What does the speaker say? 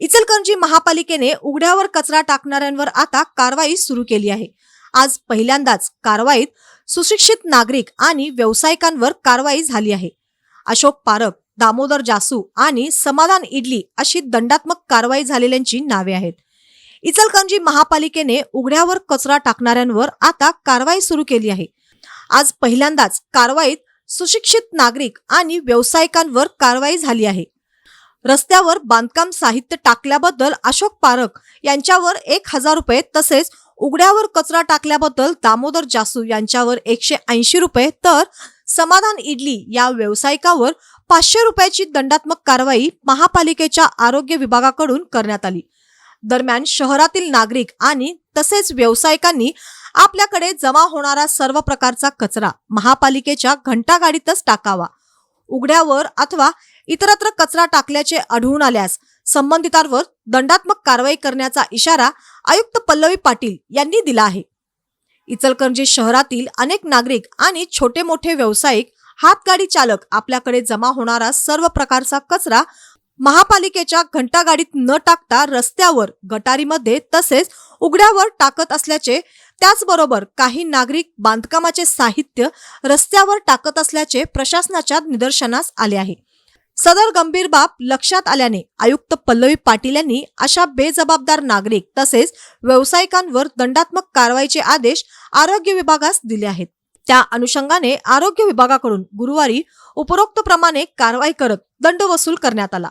इचलकरंजी महापालिकेने उघड्यावर कचरा टाकणाऱ्यांवर आता कारवाई सुरू केली आहे. आज पहिल्यांदाच कारवाईत सुशिक्षित नागरिक आणि व्यावसायिकांवर कारवाई झाली आहे. अशोक पारख दामोदर जासू आणि समाधान इडली अशी दंडात्मक कारवाई झालेल्यांची नावे आहेत. इचलकरंजी महापालिकेने उघड्यावर कचरा टाकणाऱ्यांवर आता कारवाई सुरू केली आहे. आज पहिल्यांदाच कारवाईत सुशिक्षित नागरिक आणि व्यावसायिकांवर कारवाई झाली आहे. रस्त्यावर बांधकाम साहित्य टाकल्याबद्दल अशोक पारख यांच्यावर एक हजार रुपये तसेच उघड्यावर कचरा टाकल्याबद्दल दामोदर जासू यांच्यावर एकशे ऐंशी रुपये तर समाधान इडली या व्यावसायिकावर पाचशे रुपयाची दंडात्मक कारवाई महापालिकेच्या आरोग्य विभागाकडून करण्यात आली. दरम्यान शहरातील नागरिक आणि तसेच व्यावसायिकांनी आपल्याकडे जमा होणारा सर्व प्रकारचा कचरा महापालिकेच्या घंटागाडीतच टाकावा. उघड्यावर अथवा इतरत्र कचरा टाकल्याचे आढळून आल्यास संबंधितांवर दंडात्मक कारवाई करण्याचा इशारा आयुक्त पल्लवी पाटील यांनी दिला आहे. इचलकरंजी शहरातील अनेक नागरिक आणि छोटे मोठे व्यावसायिक हातगाडी चालक आपल्याकडे जमा होणारा सर्व प्रकारचा कचरा महापालिकेच्या घंटागाडीत न टाकता रस्त्यावर गटारीमध्ये तसेच उघड्यावर टाकत असल्याचे त्याचबरोबर काही नागरिक बांधकामाचे साहित्य रस्त्यावर टाकत असल्याचे प्रशासनाच्या निदर्शनास आले आहे. सदर गंभीर बाब लक्षात आल्याने आयुक्त पल्लवी पाटील यांनी अशा बेजबाबदार नागरिक तसेच व्यावसायिकांवर दंडात्मक कारवाईचे आदेश आरोग्य विभागास दिले आहेत. त्या अनुषंगाने आरोग्य विभागाकडून गुरुवारी उपरोक्त प्रमाणे कारवाई करत दंड वसूल करण्यात आला.